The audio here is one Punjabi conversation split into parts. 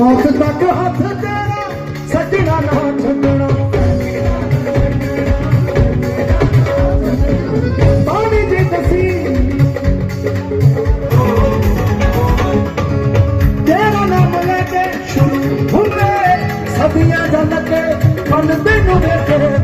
ਮੌਤ ਤੱਕ, ਹੱਥ ਤੇਰਾ ਸੱਜਣਾ ਨਾ ਛੱਡਣਾ ਪਾਣੀ ਜੇ ਦਸੀ ਤੇਰਾ ਨਾਮ ਲੈ ਕੇ ਸ਼ੁਰੂ ਹੁੰਦੇ, ਸਦੀਆਂ ਜਨਤ ਲੱਗੇ, ਮਨ ਤੈਨੂੰ ਵੇਖੇ ਦਿਨ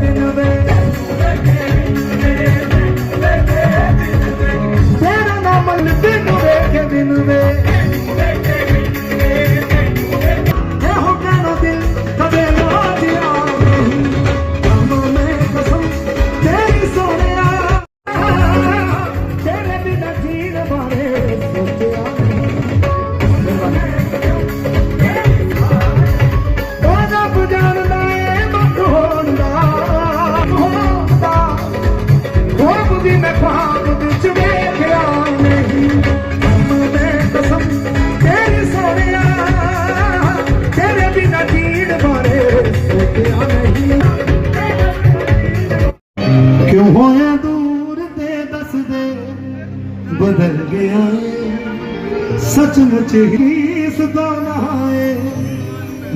ਬਦਲ ਗਿਆ ਏ। ਸੱਚਮੁੱਚ ਹੀ ਸਦਾਏ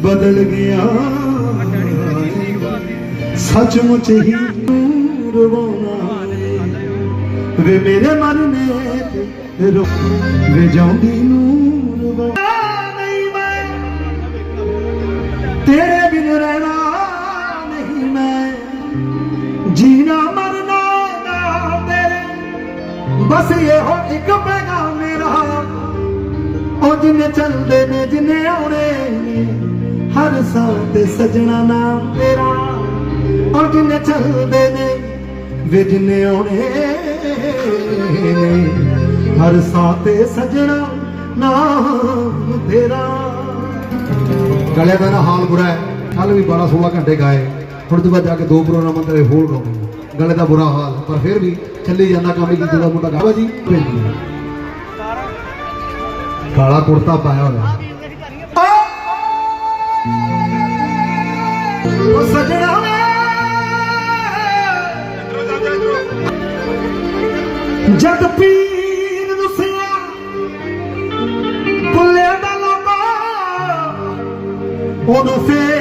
ਬਦਲ ਗਿਆ ਏ। ਸੱਚਮੁੱਚ ਹੀ ਰਵਾਉਣਾ ਵੇ ਮੇਰੇ ਮਰਨੇ ਤੇ ਰੋ ਵੇ ਜਾਂਦੀ ਨੂੰ ਰਵਾਉਣਾ ਨਹੀਂ ਮੈਂ ਤੇਰੇ ਬਸ ਇਹੋ ਇੱਕ ਪੈਗਾਮ ਮੇਰਾ। ਉਹ ਜਿੰਨੇ ਚੱਲਦੇ ਨੇ, ਜਿੰਨੇ ਆਉਣੇ ਨੇ, ਹਰ ਸਾਹ ਤੇ ਸਜਣਾ ਨਾਮ ਤੇਰਾ। ਉਹ ਜਿੰਨੇ ਚੱਲਦੇ ਨੇ, ਵੇ ਜਿੰਨੇ ਆਉਣੇ ਨੇ, ਹਰ ਸਾਹ ਤੇ ਸਜਣਾ ਨਾਮ ਤੇਰਾ। ਗਲੇ ਦਾ ਹਾਲ ਬੁਰਾ ਹੈ। ਕੱਲ ਵੀ 12 16 ਘੰਟੇ ਗਾਏ। ਹੁਣ ਤੋਂ ਬਾਅਦ ਜਾ ਕੇ ਦੋ ਪ੍ਰੋਗਰਾਮਾਂ ਤੇ ਹੋਰ ਗਾਉਂਦੇ ਗਲੇ ਦਾ ਬੁਰਾ ਹਾਲ, ਪਰ ਫਿਰ ਵੀ ਚੱਲੀ ਜਾਂਦਾ ਕੰਮ ਕੀ ਦਾ ਮੁੰਡਾ ਗਾਵਾ ਜੀ, ਭੇਜੀ ਕਾਲਾ ਕੁੜਤਾ ਪਾਇਆ ਹੋਇਆ। ਉਹ ਸਜਣਾ ਜਦ ਪੀਰ ਰੁਸਿਆ, ਭੁੱਲਿਆ ਦਾ ਲੋਕਾ, ਉਹਨੂੰ ਫੇਰ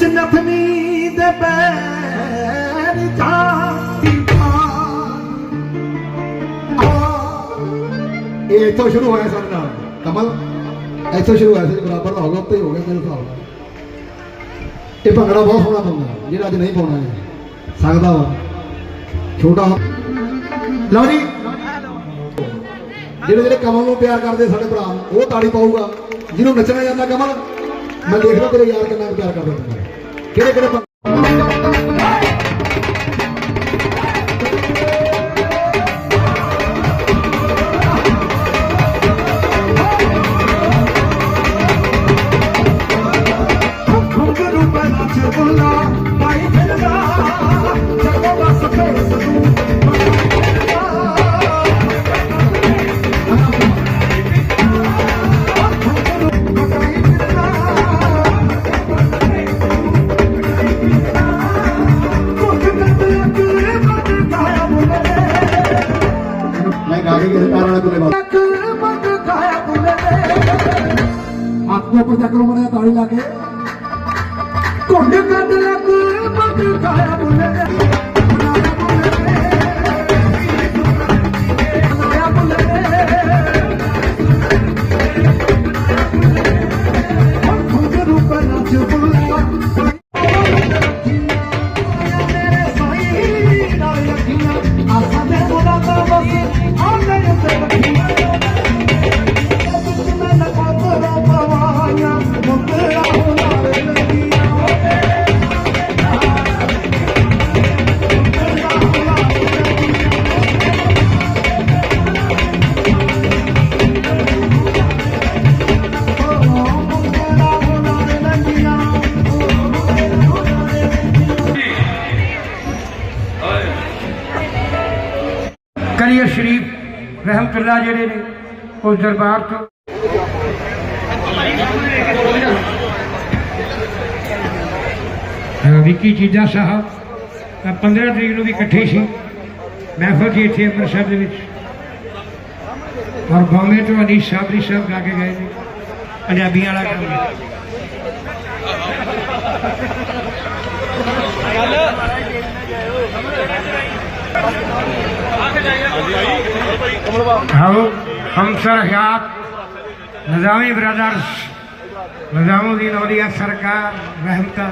ਵਿੱਚ ਨਥਨੀ ਦੇ ਪੈਰ ਜਾਂਦੀ ਇਹ ਇੱਥੋਂ ਸ਼ੁਰੂ ਹੋਇਆ ਸਾਡੇ ਨਾਲ। ਕਮਲ, ਇੱਥੋਂ ਸ਼ੁਰੂ ਹੋਇਆ ਸੀ ਬਰਾਬਰ ਦਾ ਹੋ ਗਿਆ ਉੱਤੇ ਹੀ ਹੋ ਗਿਆ ਮੇਰੇ ਹਿਸਾਬ ਇਹ ਭੰਗੜਾ ਬਹੁਤ ਸੋਹਣਾ ਬੰਦਾ ਜਿਹੜਾ ਅੱਜ ਨਹੀਂ ਪਾਉਣਾ ਹੈ ਸਕਦਾ ਵਾ। ਛੋਟਾ ਲਓ ਜੀ। ਜਿਹੜੇ ਜਿਹੜੇ ਕਮਲ ਨੂੰ ਪਿਆਰ ਕਰਦੇ ਸਾਡੇ ਭਰਾ, ਉਹ ਤਾੜੀ ਪਾਊਗਾ। ਜਿਹਨੂੰ ਨੱਚਣਾ ਜਾਂਦਾ ਕਮਲ। ਮੈਂ ਦੇਖਦਾ ਤੇਰੇ ਯਾਰ ਕਿੰਨਾ ਪਿਆਰ ਕਰਦਾ ਤੈਨੂੰ ਕਿਹੜੇ ਕਿਹੜੇ ਹੱਥ ਦੇ ਉੱਪਰ ਚੱਕ ਲਓ ਮੜਿਆ ਤਾੜੀ ਲਾ ਕੇ ਘੁੰਡ ਕੱਢ ਲੱਗ ਮੱਗ ਕਾਇਆ ਬੁੱਲੇ अली शरीफ रहमतुल्ला जेड़े ने, उस दरबार तो हाँ, विकी चीजा साहब पंद्रह तरीक भी इकट्ठे से, महफल जी इतने अमृतसर और बॉम्बे तो अनीस साबरी साहब गा के गए पंजाबिया वाला आओ हम सर हयात निजामी ब्रदर्स निजामुद्दीन औलिया सरकार रहमता